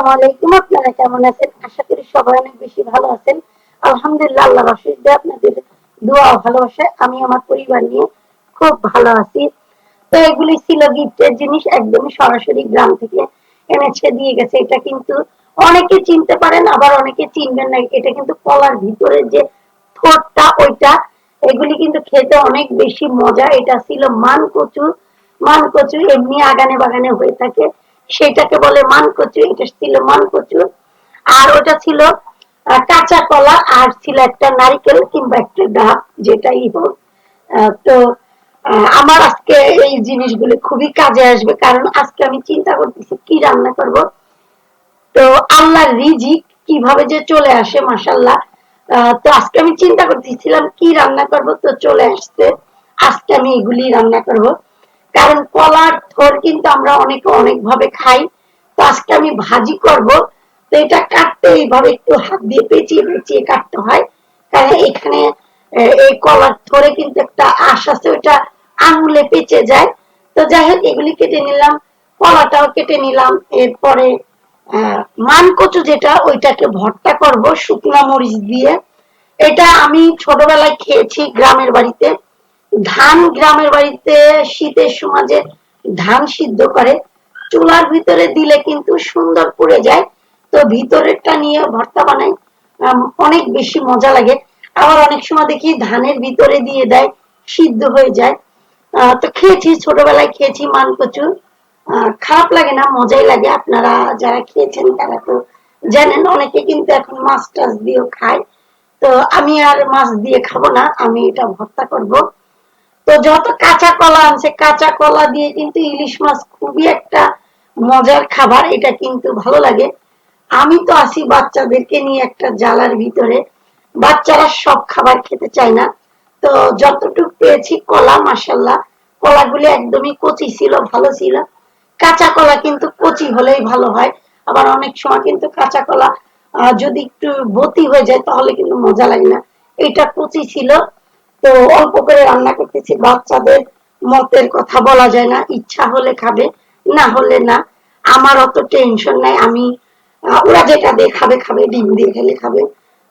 আসসালামু আলাইকুম। আপনারা কেমন আছেন? আশা করি সবাই অনেক বেশি ভালো আছেন। আলহামদুলিল্লাহ, আল্লাহ রশিদ আপনাদের দোয়া ভালোবাসায়। আমি আমার পরিবার নিয়ে খুব ভালো আছি। তো এগুলি ছিল গিফটের জিনিস, একদমই সরাসরি গ্রাম থেকে এনেছে, দিয়ে গেছে। এটা কিন্তু অনেকে চিনতে পারেন, আবার অনেকে চিনবেন না। এটা কিন্তু কলার ভিতরে যে ঠোঁটটা ওইটা, এগুলি কিন্তু খেতে অনেক বেশি মজা। এটা ছিল মান কচু মান কচু এমনি আগানে বাগানে হয়ে থাকে। সেটাকে বলে মান কচু এটা ছিল মান কচু আর ওটা ছিল কাঁচা কলা আর ছিল একটা নারকেল কিংবা একটা ডাব যেটাই হোক তো আমার আজকে এই জিনিসগুলো খুবই কাজে আসবে, কারণ আজকে আমি চিন্তা করতেছি কি রান্না করব। তো আল্লাহর রিজিক কীভাবে যে চলে আসে মাসাল্লাহ তো আজকে আমি চিন্তা করতেছিলাম কি রান্না করব, তো চলে আসছে। আজকে আমি এগুলি রান্না করব। কারণ কলার থর কিন্তু আমরা অনেকে অনেক ভাবে খাই। তো আজকে আমি ভাজি করব। তো এটা কাটতে এইভাবে একটু হাত দিয়ে পেঁচিয়ে পেঁচিয়ে কাটতে হয়। কারণ এখানে এই কলার থরে কিন্তু একটা আশ আছে ওটা আঙুলে পেঁচে যায়। তো যাই হোক, এগুলি কেটে নিলাম, কলাটাও কেটে নিলাম। এরপরে মান কচু যেটা, ওইটাকে ভর্তা করব শুকনা মরিচ দিয়ে। এটা আমি ছোটবেলায় খেয়েছি গ্রামের বাড়িতে। ধান গ্রামের বাড়িতে শীতের সময় যে ধান সিদ্ধ করে, চুলার ভিতরে দিলে কিন্তু সুন্দর পুড়ে যায়। তো ভিতরেরটা নিয়ে ভর্তা বানাই অনেক বেশি মজা লাগে। আবার অনেক সময় দেখি ধানের ভিতরে দিয়ে দেয়, সিদ্ধ হয়ে যায়। তো খেয়েছি, ছোটবেলায় খেয়েছি মান কচু খারাপ লাগে না, মজাই লাগে। আপনারা যারা খেয়েছেন তারা তো জানেন, অনেকে কিন্তু এখন মাছ টাছ দিয়েও খায়। তো আমি আর মাছ দিয়ে খাব না, আমি এটা ভর্তা করব। তো যত কাঁচা কলা আনছে, কাঁচা কলা দিয়ে কিন্তু ইলিশ মাছ খুবই একটা মজার খাবার, এটা কিন্তু ভালো লাগে। আমি তো আসি বাচ্চাদেরকে নিয়ে একটা জালার ভিতরে। বাচ্চারা সব খাবার খেতে চায় না। তো যতটুকু পেয়েছি কলা মাসাল্লাহ কলাগুলি একদমই কচি ছিল, ভালো ছিল। কাঁচা কলা কিন্তু কচি হলেই ভালো হয়। আবার অনেক সময় কিন্তু কাঁচা কলা যদি একটু বতি হয়ে যায় তাহলে কিন্তু মজা লাগে না। এটা কচি ছিল তো অল্প করে রান্না করতেছি। বাচ্চাদের মতের কথা বলা যায় না, ইচ্ছা হলে খাবে, না হলে না। আমার অত টেনশন নাই, আমি ওরা যেটা দিয়ে খাবে খাবে, ডিম দিয়ে খেলে খাবে।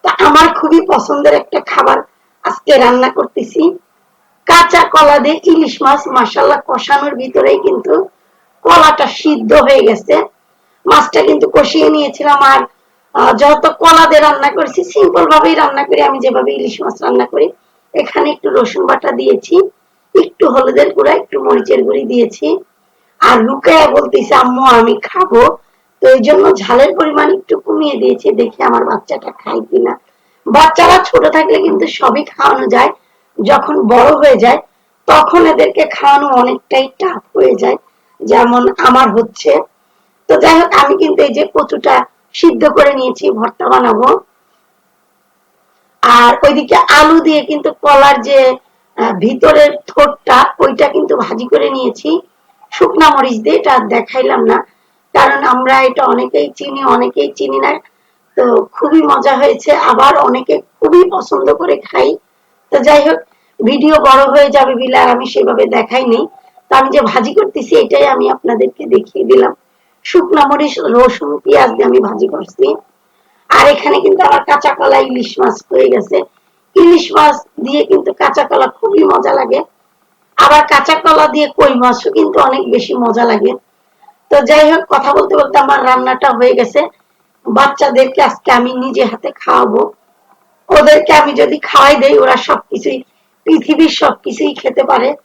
তা আমার খুবই পছন্দের একটা খাবার আজকে রান্না করতেছি। কাঁচা কলা দিয়ে ইলিশ মাছ মাসাল্লাহ কষানোর ভিতরেই কিন্তু কলাটা সিদ্ধ হয়ে গেছে। মাছটা কিন্তু কষিয়ে নিয়েছিলাম আর যত কলা দিয়ে রান্না করেছি সিম্পল ভাবেই রান্না করি। আমি যেভাবে ইলিশ মাছ রান্না করি এখানে একটু রসুন বাটা দিয়েছি, একটু হলুদের গুঁড়া, একটু মরিচের গুঁড়ি দিয়েছি। আর লুকায়া বলতেছে, আম্মু, আমি খাব। তো এই জন্য ঝালের পরিমাণ একটু কমিয়ে দিয়েছি, দেখি আমার বাচ্চাটা খায় কিনা। বাচ্চারা ছোট থাকলে কিন্তু সবই খাওয়ানো যায়। যখন বড় হয়ে যায়, তখন এদেরকে খাওয়ানো অনেকটাই টাফ হয়ে যায়। যেমন আমার হচ্ছে। তো যাই হোক, আমি কিন্তু এই যে কচুটা সিদ্ধ করে নিয়েছি, ভর্তা বানাবো। আর ওইদিকে আলু দিয়ে কিন্তু কলার যে ভিতরের ঠোঁটটা, ওইটা কিন্তু ভাজি করে নিয়েছি। শুকনা মরিচ দিয়ে, এটা দেখাইলাম না। কারণ আমরা এটা অনেকেই চিনি অনেকেই চিনি না। তো খুবই মজা হয়েছে। আবার অনেকে খুবই পছন্দ করে খাই। তো যাই হোক, ভিডিও বড় হয়ে যাবে বলে আর আমি সেভাবে দেখাইনি তো আমি যে ভাজি করতেছি, এটাই আমি আপনাদেরকে দেখিয়ে দিলাম। শুকনা মরিচ, রসুন, পেঁয়াজ দিয়ে আমি ভাজি করছি। আর এখানে কিন্তু আমার কাঁচা কলা ইলিশ মাছ হয়ে গেছে। ইলিশ মাছ দিয়ে কিন্তু কাঁচা কলা খুবই মজা লাগে। আবার কাঁচা কলা দিয়ে কই মাছও কিন্তু অনেক বেশি মজা লাগে। তো যাই হোক, কথা বলতে বলতে আমার রান্নাটা হয়ে গেছে। বাচ্চাদেরকে আজকে আমি নিজে হাতে খাওয়াবো। ওদেরকে আমি যদি খাওয়াই দেই, ওরা সবকিছুই, পৃথিবীর সবকিছুই খেতে পারে।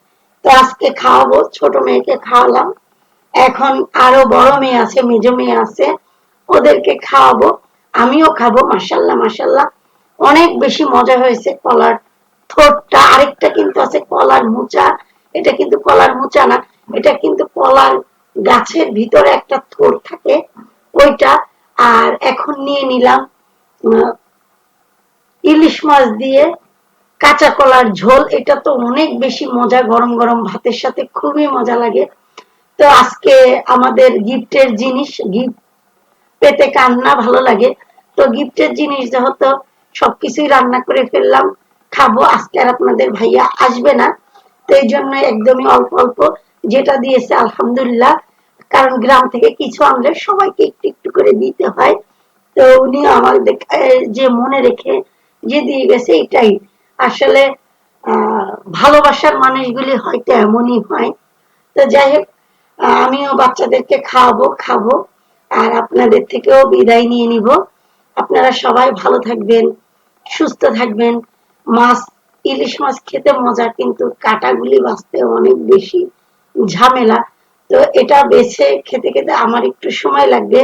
তো আজকে খাওয়াবো, ছোট মেয়েকে খাওয়ালাম। এখন আরও বড় মেয়ে আছে, মেজ মেয়ে আছে। ওদেরকে খাওয়াবো। আমিও খাব মাসাল্লাহ মাসাল্লাহ অনেক বেশি মজা হয়েছে কলার ঠোঁটটা আরেকটা কিন্তু আছে কলার মোচা। এটা কিন্তু কলার মোচা না, এটা কিন্তু কলার গাছের ভিতরে একটা থোর থাকে, ওইটা। আর এখন নিয়ে নিলাম ইলিশ মাছ দিয়ে কাঁচা কলার ঝোল। এটা তো অনেক বেশি মজা, গরম গরম ভাতের সাথে খুবই মজা লাগে। তো আজকে আমাদের গিফটের জিনিস গিফট পেতে কান্না, ভালো লাগে। তো গিফটের জিনিস যেহেতু সবকিছুই রান্না করে ফেললাম। খাব, আজকে আর আপনাদের ভাইয়া আসবে না। তো এই জন্য একদমই অল্প অল্প যেটা দিয়েছে, আলহামদুলিল্লাহ। কারণ গ্রাম থেকে কিছু আনলে সবাইকে একটু একটু করে দিতে হয়। তো উনি আমাদের যে মনে রেখে যে দিয়ে গেছে, এটাই। আসলে ভালোবাসার মানুষগুলি হয়তো এমনই হয়। তো যাই হোক আমিও বাচ্চাদেরকে খাওয়াবো, খাব। আর আপনাদের থেকেও বিদায় নিয়ে নিব। আপনারা সবাই ভালো থাকবেন, সুস্থ থাকবেন। মাছ, ইলিশ মাছ খেতে মজা, কিন্তু কাটাগুলি বাঁচতে অনেক বেশি ঝামেলা। তো এটা বেছে খেতে খেতে আমার একটু সময় লাগবে,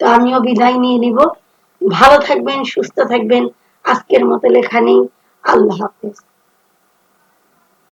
তো আমিও বিদায় নিয়ে নিব। ভালো থাকবেন, সুস্থ থাকবেন। আজকের মতো লেখা নেই আল্লাহ হাফেজ।